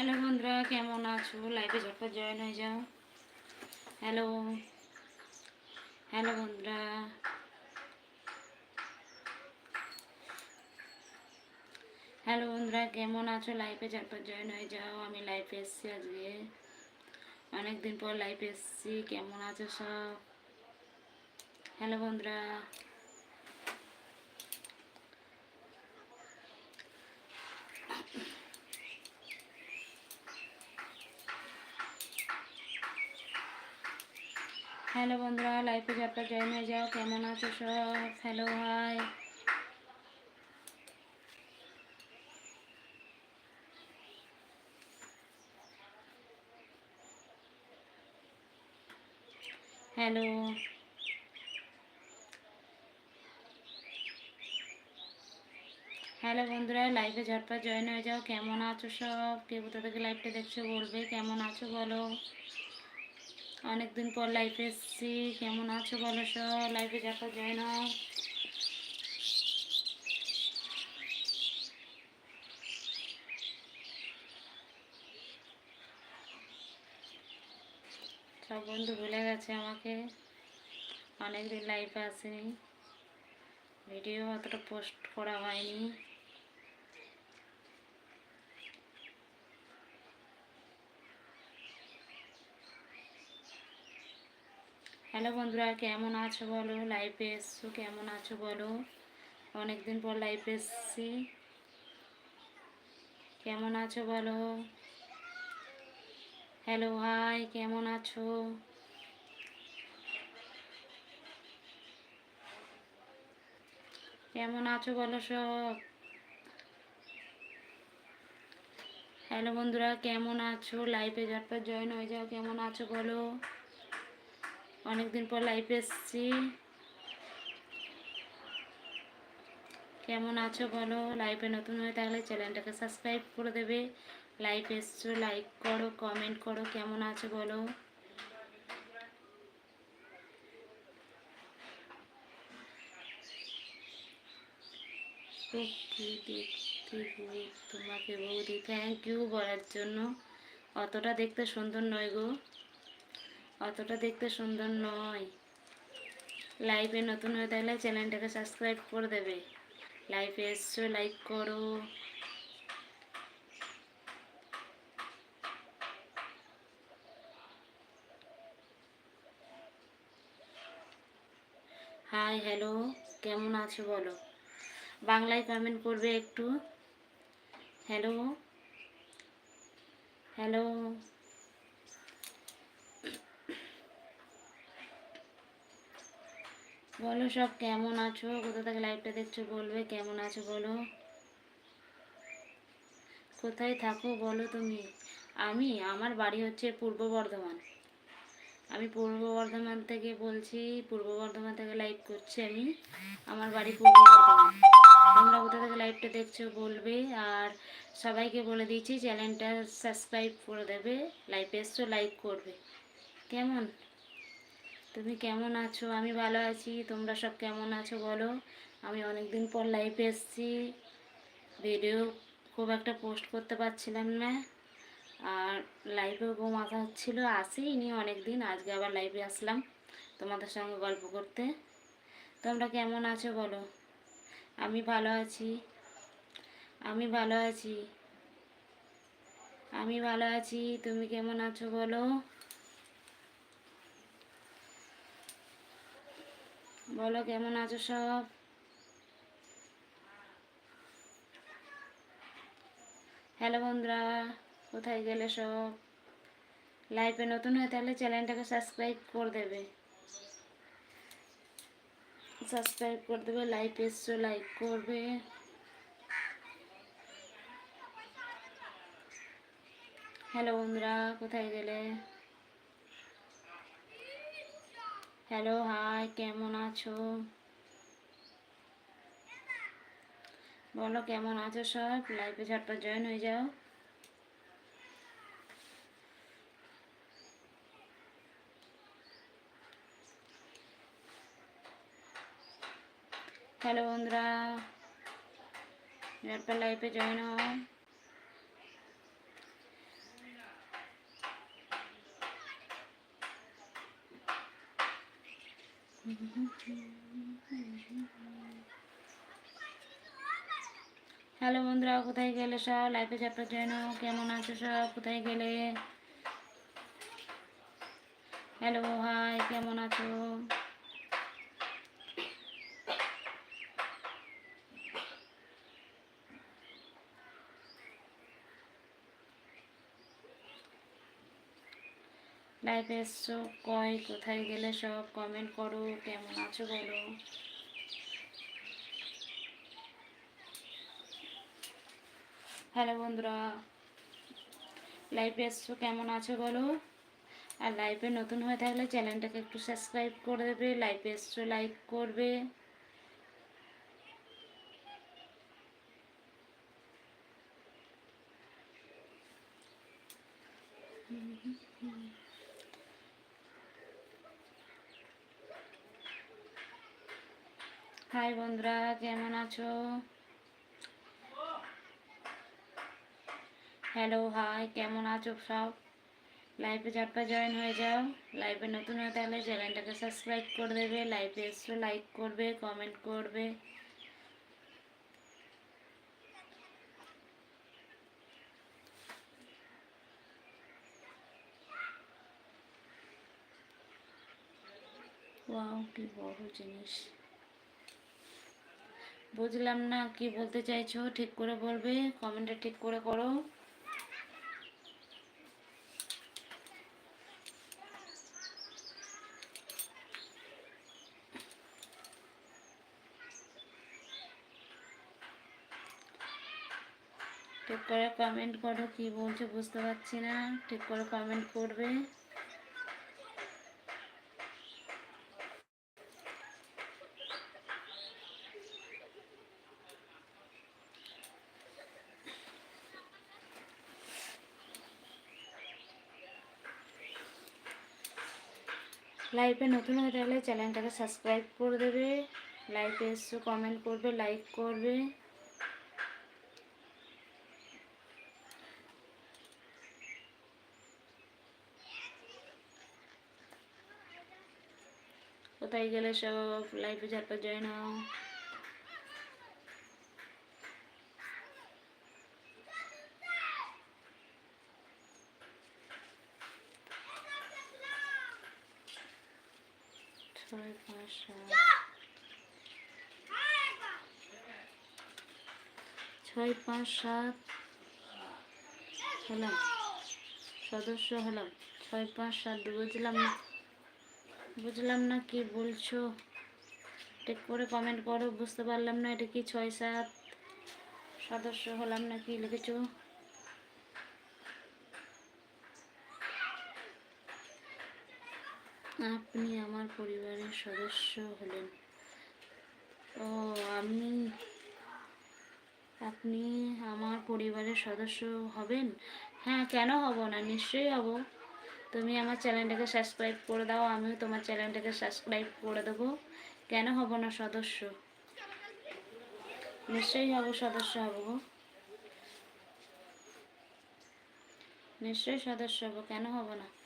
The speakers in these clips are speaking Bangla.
হ্যালো বন্ধুরা, কেমন আছো? লাইভে ঝটপট জয়েন হয়ে যাও। হ্যালো হ্যালো বন্ধুরা। হ্যালো বন্ধুরা, কেমন আছো? লাইভে ঝটপট জয়েন হয়ে যাও। আমি লাইভে এসেছি আজকে। অনেকদিন পর লাইভে এসেছি। কেমন আছো সব? হ্যালো বন্ধুরা। হ্যালো বন্ধুরা লাইভে ঝটপট জয়েন হয়ে যাও। কেমন আছো সব? Hello, high. হ্যালো। হ্যালো বন্ধুরা লাইভে ঝটপট জয়েন হয়ে যাও। কেমন আছো সব? কে কোথা থেকে লাইভটা দেখছ বলবে? কেমন আছো বলো? অনেকদিন পর লাইভে এসেছি। কেমন আছো বলো সব? লাইভে ঝটপট যায় না। সব বন্ধু ভুলে গেছে আমাকে। অনেকদিন লাইভে আসেনি। ভিডিও অতটা পোস্ট করা হয়নি। হ্যালো বন্ধুরা, কেমন আছো বলো? লাইফে এসছো, কেমন আছো বলো? অনেকদিন পর লাইভে এসছি। কেমন আছো বলো? হ্যালো হাই কেমন আছো? কেমন আছো বলো সব? হ্যালো বন্ধুরা, কেমন আছো? লাইভে ঝটপট জয়েন হয়ে যাও, কেমন আছো বলো? অনেকদিন পর লাইভে এসছি। কেমন আছো বলো? লাইভে নতুন হয়ে থাকলে চ্যানেলটাকে সাবস্ক্রাইব করে দেবে। লাইভ এসছো লাইক করো কমেন্ট করো, কেমন আছো বলো? দেখতে তোমাকে বৌদি থ্যাংক ইউ বলার জন্য। অতটা দেখতে সুন্দর নয় গো। অতটা দেখতে সুন্দর নয়। লাইভে নতুন হয়ে থাকলে চ্যানেলটাকে সাবস্ক্রাইব করে দেবে। লাইভে এসছো লাইক করো। হাই হ্যালো কেমন আছো বলো? বাংলায় কমেন্ট করবে একটু। হ্যালো হ্যালো বলো সব কেমন আছো? কোথা থেকে লাইভটা দেখছ বলবে? কেমন আছো বলো? কোথায় থাকো বলো তুমি? আমি, আমার বাড়ি হচ্ছে পূর্ব বর্ধমান। আমি পূর্ব বর্ধমান থেকে বলছি, পূর্ব বর্ধমান থেকে লাইভ করছি আমি। আমার বাড়ি পূর্ব বর্ধমান। তোমরা কোথা থেকে লাইভটা দেখছ বলবে? আর সবাইকে বলে দিয়েছি চ্যানেলটা সাবস্ক্রাইব করে দেবে। লাইভ এসছো লাইক করবে। কেমন? তুমি কেমন আছো? আমি ভালো আছি। তোমরা সব কেমন আছো বলো? আমি অনেক দিন পর লাইভে এসেছি। ভিডিও খুব একটা পোস্ট করতে পারছিলাম না। আর লাইভেও গো মাথা হচ্ছিল আসিনি অনেক দিন আজকে আবার লাইভে আসলাম তোমাদের সঙ্গে গল্প করতে। তোমরা কেমন আছো বলো? আমি ভালো আছি। আমি ভালো আছি। আমি ভালো আছি। তুমি কেমন আছো বলো? বলো, কেমন আছো সব? হ্যালো বন্ধুরা, কোথায় গেলে সব? লাইভে নতুন হয়ে তাহলে চ্যানেলটাকে সাবস্ক্রাইব করে দেবে। সাবস্ক্রাইব করে দেবে লাইভ এসছো লাইক করবে। হ্যালো বন্ধুরা, কোথায় গেলে? হ্যালো, হাই, কেমন আছো? বলো, কেমন আছো সব? লাইভে ঝটপট জয়েন হয়ে যাও। হ্যালো বন্ধুরা, ঝটপট লাইভে জয়েন হও। হ্যালো বন্ধুরা, কোথায় গেলে সব? লাইফে চ্যাপ্টার জয়েন কেমন আছো সব? কোথায় গেলে? হ্যালো হাই কেমন আছো? লাইফে এসছো কয় কোথায় গেলে সব কমেন্ট করো, কেমন আছো বলো। হ্যালো বন্ধুরা লাইভে এসছো, কেমন আছো বলো? আর লাইভে নতুন হয়ে থাকলে চ্যানেলটাকে একটু সাবস্ক্রাইব করে দেবে লাইভে এসছো লাইক করবে। হাই বন্ধুরা, কেমন আছো? হ্যালো হাই কেমন আছো সব? লাইভে ঝটপা জয়েন হয়ে যাও। লাইভে নতুন হয়ে থাকলে চ্যানেলটাকে সাবস্ক্রাইব করে দেবে লাইভে এসে লাইক করবে কমেন্ট করবে। ওয়াও কি বড় জিনিস। বুঝলাম না কি বলতে চাইছো, ঠিক করে বলবে কমেন্টে ঠিক করে করো। ঠিক করে কমেন্ট করো, কি বলছো বুঝতে পারছি না, ঠিক করে কমেন্ট করবে। লাইভে নতুন হয়ে থাকলে চ্যানেলটাকে সাবস্ক্রাইব করে দেবে। লাইফে এসে কমেন্ট করবে লাইক করবে। কোথায় গেলে সব? লাইফে যাতে যায় হও। ছয় পাঁচ সাত ছয় পাঁচ সাত হলাম সদস্য হলাম ছয় পাঁচ সাত বুঝলাম না। বুঝলাম না কি বলছো। ঠিক করে কমেন্ট করো, বুঝতে পারলাম না এটা কি ছয় সাত সদস্য হলাম না কি লিখেছো। আপনি আমার পরিবারের সদস্য হলেন। ও, আমি, আপনি আমার পরিবারের সদস্য হবেন? হ্যাঁ কেন হব না? নিশ্চয়ই হব। তুমি আমার চ্যানেলটাকে সাবস্ক্রাইব করে দাও, আমিও তোমার চ্যানেলটাকে সাবস্ক্রাইব করে দেবো। কেন হব না সদস্য? নিশ্চয়ই হব, সদস্য হব গো। নিশ্চয়ই সদস্য হব, কেন হব না?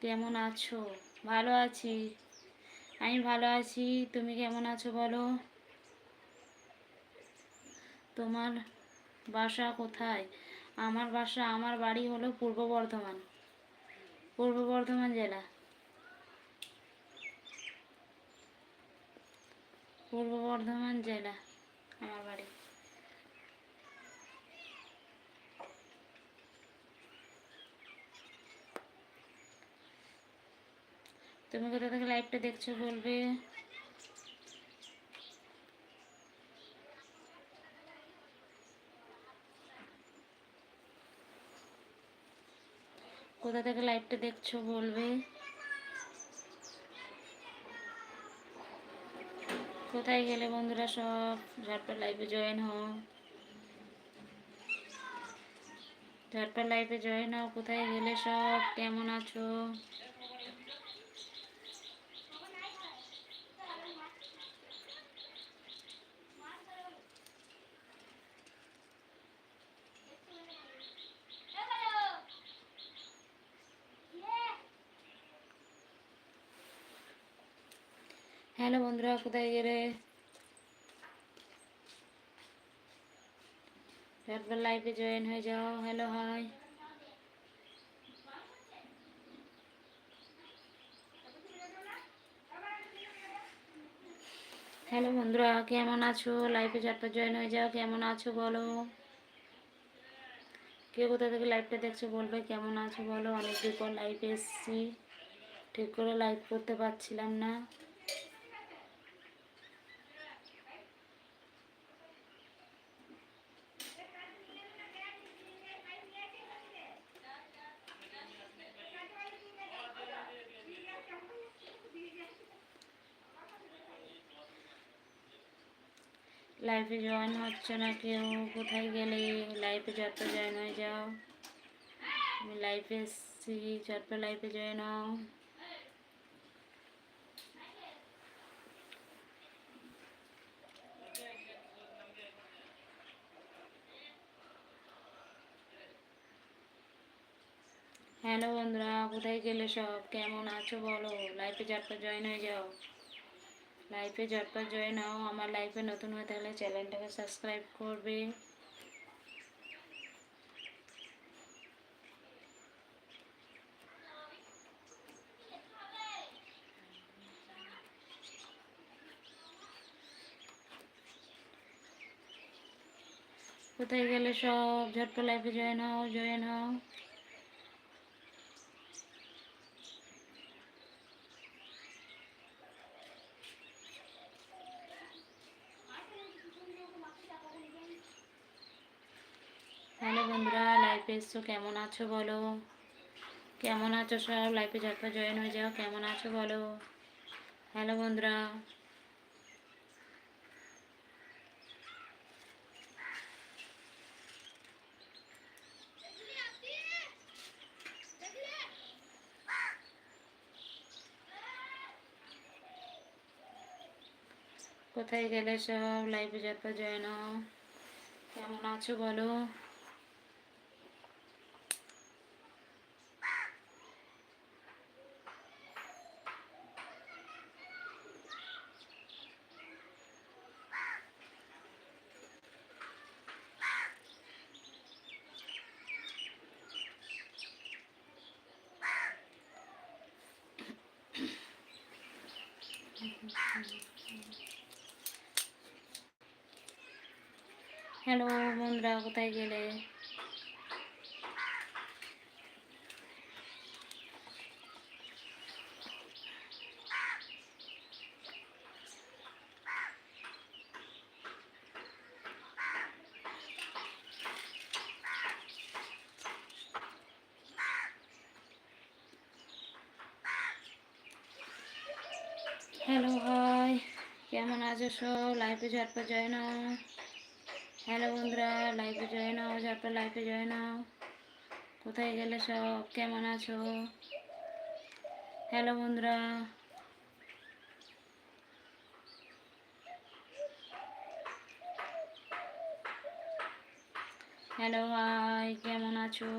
কেমন আছো? ভালো আছি। আমি ভালো আছি। তুমি কেমন আছো বলো? তোমার বাসা কোথায়? আমার বাসা, আমার বাড়ি হলো পূর্ব বর্ধমান। পূর্ব বর্ধমান জেলা। পূর্ব বর্ধমান জেলা, আমার বাড়ি। তুমি কোথা থেকে লাইভটা দেখছ বলবে? কোথা থেকে লাইভটা দেখছ বলবে? কোথায় গেলে বন্ধুরা সব? ঝটপট লাইভে জয়েন হও। ঝটপট লাইভে জয়েন হও, কোথায় গেলে সব? কেমন আছো? হ্যালো বন্ধুরা কোথায় গেলে? একবার লাইভে জয়েন হয়ে যাও। হ্যালো হাই হ্যালো বন্ধুরা, কেমন আছো? লাইভে ঝটপট জয়েন হয়ে যাও। কেমন আছো বলো? কে কোথা থেকে লাইভটা দেখছ বলবে, কেমন আছো বলো? অনেক দিন পর লাইভে এসেছি। ঠিক করে লাইভ করতে পারছিলাম না। লাইফে জয়েন হচ্ছে না কেউ? কোথায় গেলে? লাইফে যত জয়েন হয়ে যাও। আমি লাইফে এসছি চটপট লাইফে জয়েন হও। হ্যালো বন্ধুরা, কোথায় গেলে সব? কেমন আছো বলো? লাইফে চটপট জয়েন হয়ে যাও। লাইফে ঝটপট জয়েন হও, আমার লাইফে নতুন হয়ে থাকলে চ্যানেলটাকে সাবস্ক্রাইব করবে। কোথায় গেলে সব? ঝটপট লাইফে জয়েন হও জয়েন হও হ্যালো বন্ধুরা লাইফে এসছো কেমন আছো বলো? কেমন আছো সব? লাইফে ঝটপট জয়েন হয়ে যাও। কেমন আছো বলো? হ্যালো বন্ধুরা। কোথায় গেলে সব? লাইফে ঝটপট জয়েন কেমন আছো বলো? হ্যালো বন্ধুরা কোথায় গেলে? হ্যালো ভাই কেমন আছো সব? লাইফে ঝটপট যায় হও হ্যালো বন্ধুরা লাইফে জয়েন হও ঝটপট লাইফে জয়েন হও। কোথায় গেলে সব? কেমন আছো? হ্যালো বন্ধুরা। হ্যালো ভাই, কেমন আছো?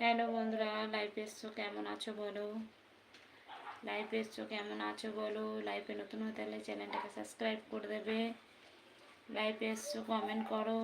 হ্যালো বন্ধুরা লাইফ এসছো, কেমন আছো বলো? লাইফ এসছো, কেমন আছো বলো? লাইফে নতুন হতে হলে চ্যানেলটাকে সাবস্ক্রাইব করে দেবে। লাইফ এসছো কমেন্ট করো।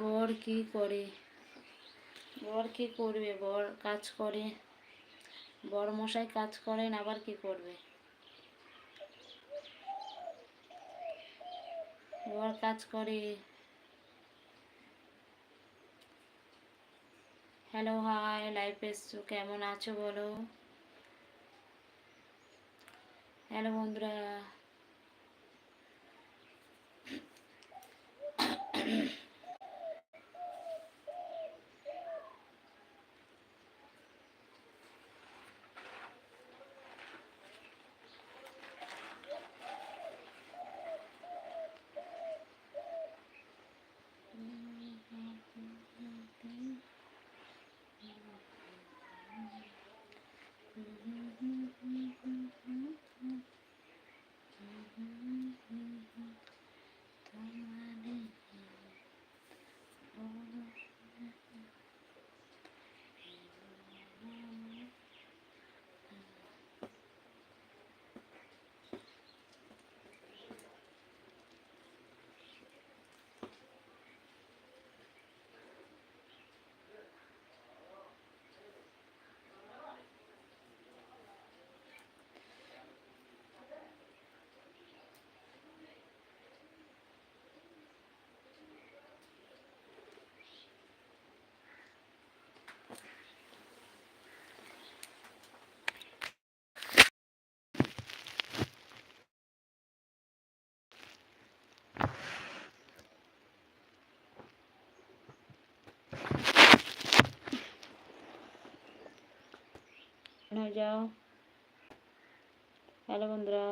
বর কি করে? বর কি করবে? বর কাজ করে। বর মশাই কাজ করেন, আবার কি করবে? বর কাজ করে। হ্যালো হাই লাইফ এসছো কেমন আছো বলো? হ্যালো বন্ধুরা হয়ে যাও। হ্যালো বন্ধুরা।